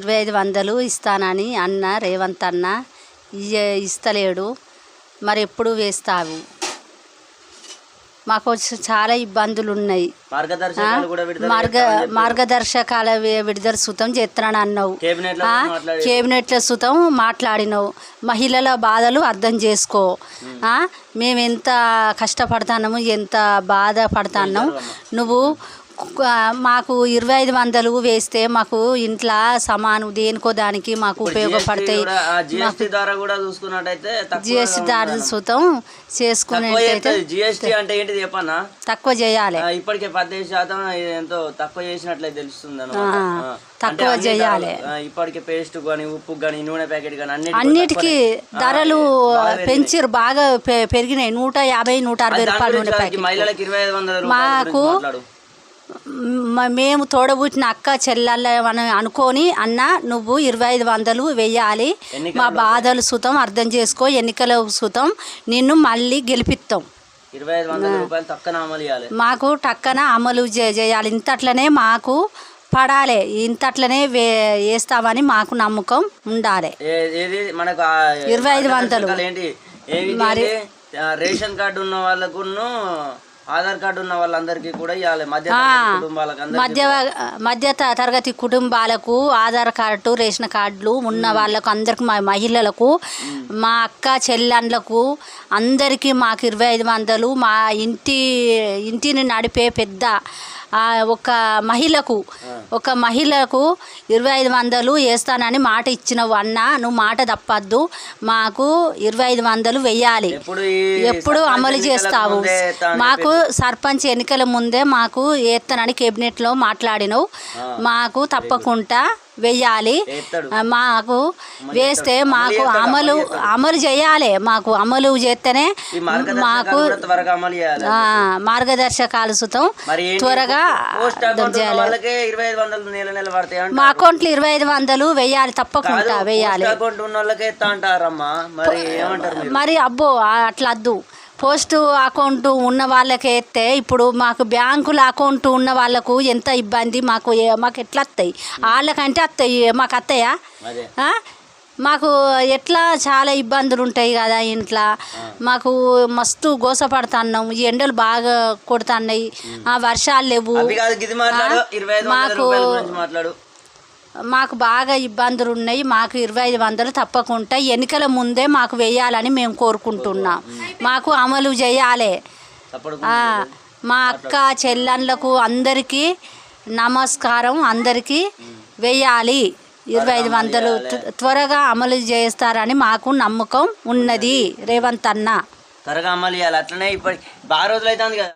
ఇరవై ఐదు వందలు ఇస్తానని అన్న రేవంత్ అన్న ఇస్తలేడు. మరి ఎప్పుడు వేస్తావు? మాకు చాలా ఇబ్బందులు ఉన్నాయి మార్గ. మార్గదర్శకాల విడుదల సుతం చేస్తున్నాను అన్నావు. కేబినెట్ల సుతం మాట్లాడినావు. మహిళల బాధలు అర్థం చేసుకో? మేము ఎంత కష్టపడుతున్నాము ఎంత బాధపడుతున్నాం. నువ్వు మాకు ఇరవై ఐదు వందలు వేస్తే మాకు ఇంట్లో సమానం దేనికో దానికి మాకు ఉపయోగపడతాయి. జిఎస్టీ ద్వారా కూడా చూసుకున్నట్టయితే జిఎస్టీ దారి సుతం చేసుకునేటైతే జిఎస్టీ అంటే చెప్పన్నా తక్కువ చేయాలి. ఇప్పటికే పద్దెనిమిది శాతం ఎంతో తక్కువ చేసినట్లయితే తెలుస్తుంది తక్కువ చేయాలి. ఇప్పటికే పేస్ట్ కానీ ఉప్పు కానీ నూనె ప్యాకెట్ కానీ అన్నిటికీ ధరలు పెంచిరు బాగా పెరిగినాయి. నూట యాభై నూట అరవై రూపాయలు మహిళలకు ఇరవై ఐదు వందల మాకు మేము తోడబుట్టిన అక్క చెల్లెళ్ళ అని అనుకొని అన్న నువ్వు ఇరవై ఐదు వందలు వెయ్యాలి. మా బాధలు సుతం అర్థం చేసుకో ఎన్నికల సుతం. నిన్ను మళ్ళీ గెలిపిస్తాం మాకు టక్కన అమలు చేయాలి. ఇంతట్లనే మాకు పడాలి. ఇంతట్లనే వే వేస్తామని మాకు నమ్మకం ఉండాలి. ఇరవై ఐదు వందలు. మరి- రేషన్ కార్డు ఉన్న వాళ్ళకును ఆధార్ కార్డు ఉన్న వాళ్ళందరికీ కూడా ఇవ్వాలి మధ్య కుటుంబాలకు మధ్య మధ్య తరగతి కుటుంబాలకు ఆధార్ కార్డు రేషన్ కార్డులు ఉన్న వాళ్ళకు అందరికి మా మహిళలకు మా అక్క చెల్లెండ్లకు అందరికీ మాకు ఇరవై ఐదు వందలు. మా ఇంటి ఇంటిని నడిపే పెద్ద ఒక మహిళకు ఒక మహిళకు ఇరవై ఐదు వందలు వేస్తానని మాట ఇచ్చినవు అన్న నువ్వు మాట తప్పద్దు. మాకు ఇరవై ఐదు వందలు వెయ్యాలి ఎప్పుడు అమలు చేస్తావు? మాకు సర్పంచ్ ఎన్నికల ముందే మాకు ఏత్తనని కేబినెట్లో మాట్లాడినవు. మాకు తప్పకుండా ఆ, మాకు వేస్తే మాకు అమలు అమలు చేయాలి. మాకు అమలు చేస్తేనే మాకు మార్గదర్శకాలు సుతం? త్వరగా మా అకౌంట్లో ఇరవై ఐదు వందలు వెయ్యాలి తప్పకుండా అంటారమ్మా. మరి అబ్బో అట్లా వద్దు పోస్ట్ అకౌంట్ ఉన్న వాళ్ళకి ఎత్తే ఇప్పుడు మాకు బ్యాంకుల అకౌంట్ ఉన్న వాళ్ళకు ఎంత ఇబ్బంది? మాకు మాకు ఎట్లా వస్తాయి వాళ్ళకంటే వస్తాయి మాకు వస్తాయా? మాకు ఎట్లా చాలా ఇబ్బందులు ఉంటాయి కదా ఇంట్లో. మాకు మస్తు గోసపడుతున్నాం ఈ ఎండలు బాగా కొడుతున్నాయి. ఆ వర్షాలు లేవు. మాకు మాకు బాగా ఇబ్బందులు ఉన్నాయి మాకు ఇరవై ఐదు వందలు తప్పకుండా ఎన్నికల ముందే మాకు వేయాలని మేము కోరుకుంటున్నాం. మాకు అమలు చేయాలి. మా అక్క చెల్లెళ్ళకు అందరికీ నమస్కారం అందరికీ వేయాలి. ఇరవై ఐదు వందలు త్వ- త్వరగా అమలు చేస్తారని మాకు నమ్మకం ఉన్నది. రేవంత్ అన్న. త్వరగా అమలు చేయాలి. అట్లనే ఇప్పటి బాగా రోజులు అవుతుంది కదా.